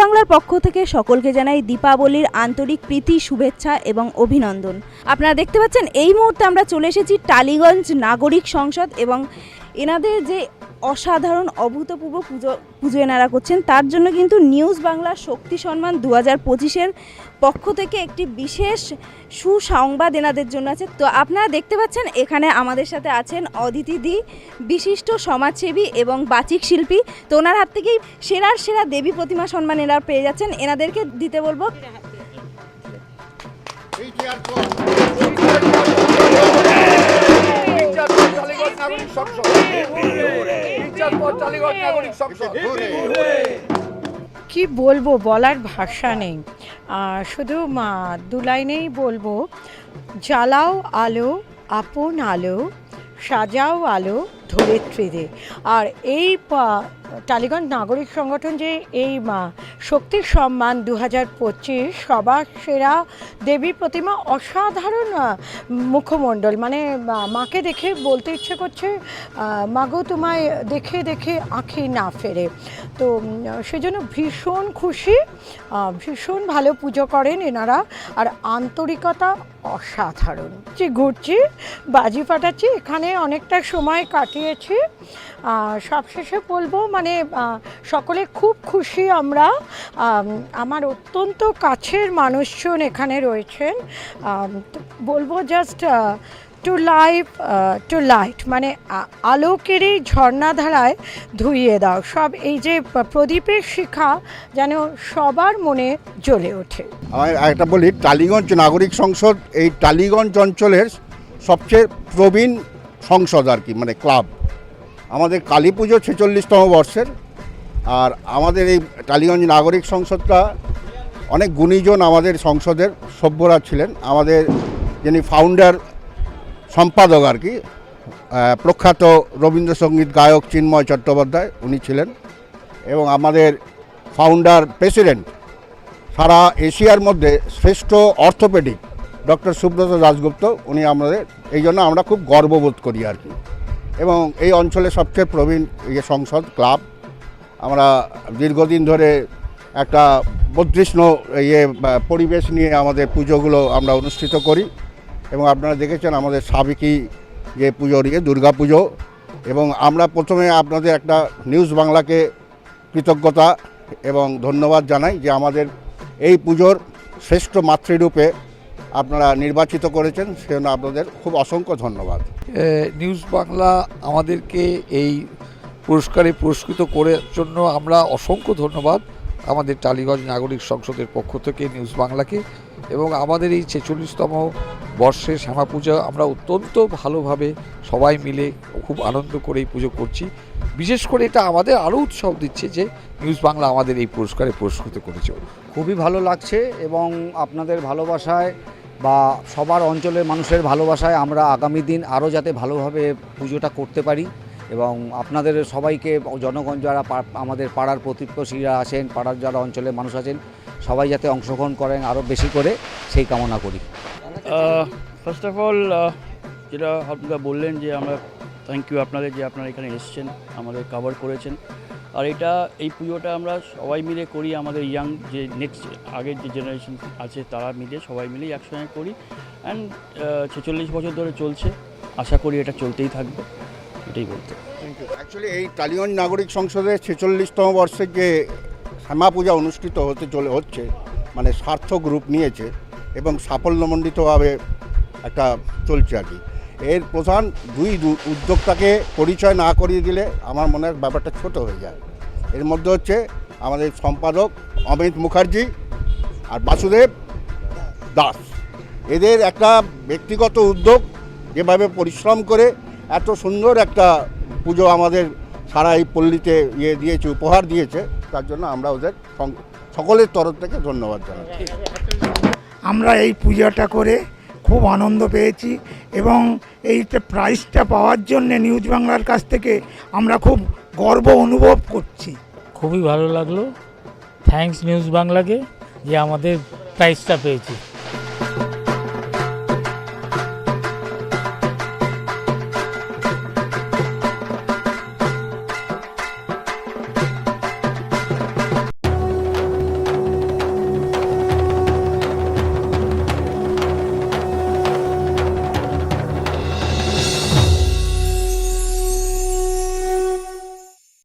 বাংলার পক্ষ থেকে সকলকে জানাই দীপাবলির আন্তরিক প্রীতি, শুভেচ্ছা এবং অভিনন্দন। আপনারা দেখতে পাচ্ছেন, এই মুহূর্তে আমরা চলে এসেছি টালিগঞ্জ নাগরিক সংসদ এবং এনাদের যে অসাধারণ অভূতপূর্ব পুজো পুজো এনারা করছেন তার জন্য কিন্তু নিউজ বাংলার শক্তি সম্মান দু হাজার পঁচিশের পক্ষ থেকে একটি বিশেষ সুসংবাদ এনাদের জন্য আছে তো আপনারা দেখতে পাচ্ছেন এখানে আমাদের সাথে আছেন অদিতি দি বিশিষ্ট সমাজসেবী এবং বাচিক শিল্পী তো ওনার হাত থেকেই সেরার সেরা দেবী প্রতিমা সম্মান এনারা পেয়ে যাচ্ছেন এনাদেরকে দিতে বলব কি বলব বলার ভাষা নেই। শুধু মা দু লাইনেই বলব জ্বালাও আলো আপন আলো সাজাও আলো ধরিত্রীদের আর এই পা- টালিগঞ্জ নাগরিক সংগঠন যে এই শক্তির সম্মান দু হাজার পঁচিশ সবার সেরা দেবী প্রতিমা অসাধারণ মুখমণ্ডল। মানে মাকে দেখে বলতে ইচ্ছে করছে মাগো তোমায় দেখে দেখে আঁখি না ফেরে। তো সেজন্য ভীষণ খুশি ভীষণ ভালো পুজো করেন এনারা। আর আন্তরিকতা অসাধারণ। যে ঘুরছি, বাজি ফাটাচ্ছি, এখানে অনেকটা সময় কাটিয়েছি। সবশেষে বলব মানে আহ, সকলে খুব খুশি আমরা। আমার অত্যন্ত কাছের মানুষজন এখানে রয়েছেন। বলব just to life to light মানে আলোকের এই ঝর্ণাধারায় ধুইয়ে দাও। সব এই যে প্রদীপের শিখা যেন সবার মনে জ্বলে ওঠে। আমি একটা বলি টালিগঞ্জ নাগরিক সংসদ এই টালিগঞ্জ অঞ্চলের সবচেয়ে প্রবীণ সংসদ আর কি মানে ক্লাব। আমাদের কালী পুজো ছেচল্লিশতম বর্ষের, আর আমাদের এই টালিগঞ্জ নাগরিক সংসদটা অনেক গুণীজন আমাদের সংসদের সভ্যরা ছিলেন। আমাদের যিনি ফাউন্ডার সম্পাদক আর কি প্রখ্যাত রবীন্দ্রসঙ্গীত গায়ক চিন্ময় চট্টোপাধ্যায় উনি ছিলেন এবং আমাদের ফাউন্ডার প্রেসিডেন্ট সারা এশিয়ার মধ্যে শ্রেষ্ঠ অর্থোপেডিক ডক্টর সুব্রত দাশগুপ্ত, উনি আমাদের, এই জন্য আমরা খুব গর্ববোধ করি আর কি। এবং এই অঞ্চলে সবচেয়ে প্রবীণ ইয়ে সংসদ, ক্লাব। আমরা দীর্ঘদিন ধরে একটা বদৃষ্ণ ইয়ে পরিবেশ নিয়ে আমাদের পুজোগুলো আমরা অনুষ্ঠিত করি। এবং আপনারা দেখেছেন আমাদের সাবেকি যে পুজো ইয়ে দুর্গা পুজো। এবং আমরা প্রথমে আপনাদের একটা নিউজ বাংলাকে কৃতজ্ঞতা এবং ধন্যবাদ জানাই যে আমাদের এই পুজোর শ্রেষ্ঠ মাতৃরূপে আপনারা নির্বাচিত করেছেন সেজন্য আপনাদের খুব অসংখ্য ধন্যবাদ। নিউজ বাংলা আমাদেরকে এই পুরস্কারে পুরস্কৃত করার জন্য আমরা অসংখ্য ধন্যবাদ আমাদের টালিগঞ্জ নাগরিক সংসদের পক্ষ থেকে নিউজ বাংলাকে এবং আমাদের এই ছেচল্লিশতম বর্ষে শ্যামা পূজা আমরা অত্যন্ত ভালোভাবে সবাই মিলে খুব আনন্দ করে এই পুজো করছি। বিশেষ করে এটা আমাদের আরও উৎসব দিচ্ছে যে নিউজ বাংলা আমাদের এই পুরস্কারে পুরস্কৃত করেছে। খুবই ভালো লাগছে এবং আপনাদের ভালোবাসায় বা সবার অঞ্চলের মানুষের ভালোবাসায় আমরা আগামী দিন আরও যাতে ভালোভাবে পুজোটা করতে পারি এবং আপনাদের সবাইকে, জনগণ যারা আমাদের পাড়ার প্রতিবেশীরা আছেন, পাড়ার যারা অঞ্চলের মানুষ আছেন, সবাই যাতে অংশগ্রহণ করেন আরও বেশি করে, সেই কামনা করি। ফার্স্ট অফ অল যেটা আপনারা বললেন যে আমরা থ্যাংক ইউ আপনাদের যে আপনারা এখানে এসেছেন, আমাদের কভার করেছেন। আর এটা, এই পুজোটা আমরা সবাই মিলে করি, আমাদের ইয়াং যে নেক্সট আগের যে জেনারেশন আছে তারা মিলে সবাই মিলেই একসঙ্গে করি। অ্যান্ড ছেচল্লিশ বছর ধরে চলছে, আশা করি এটা চলতেই থাকবে, এটাই বলতে। অ্যাকচুয়ালি এই টালিগঞ্জ নাগরিক সংসদের ছেচল্লিশতম বর্ষের যে শ্যামা পূজা অনুষ্ঠিত হতে চলে, হচ্ছে মানে সার্থক রূপ নিয়েছে এবং সাফল্যমণ্ডিতভাবে একটা চলছে আর কি। এর প্রধান দুই উদ্যোক্তাকে পরিচয় না করিয়ে দিলে আমার মনে হয় ব্যাপারটা ছোট হয়ে যায়। এর মধ্যে হচ্ছে আমাদের সম্পাদক অমিত মুখার্জি আর বাসুদেব দাস। এদের একটা ব্যক্তিগত উদ্যোগ, যেভাবে পরিশ্রম করে এত সুন্দর একটা পুজো আমাদের সারা এই পল্লীতে ইয়ে দিয়েছে, উপহার দিয়েছে, তার জন্য আমরা ওদের সকলের তরফ থেকে ধন্যবাদ জানাই। আমরা এই পূজাটা করে খুব আনন্দ পেয়েছি এবং এই প্রাইজটা পাওয়ার জন্য নিউজ বাংলার কাছ থেকে আমরা খুব গর্ব অনুভব করছি। খুবই ভালো লাগল। থ্যাংকস নিউজ বাংলাকে যে আমাদের প্রাইজটা পেয়েছি।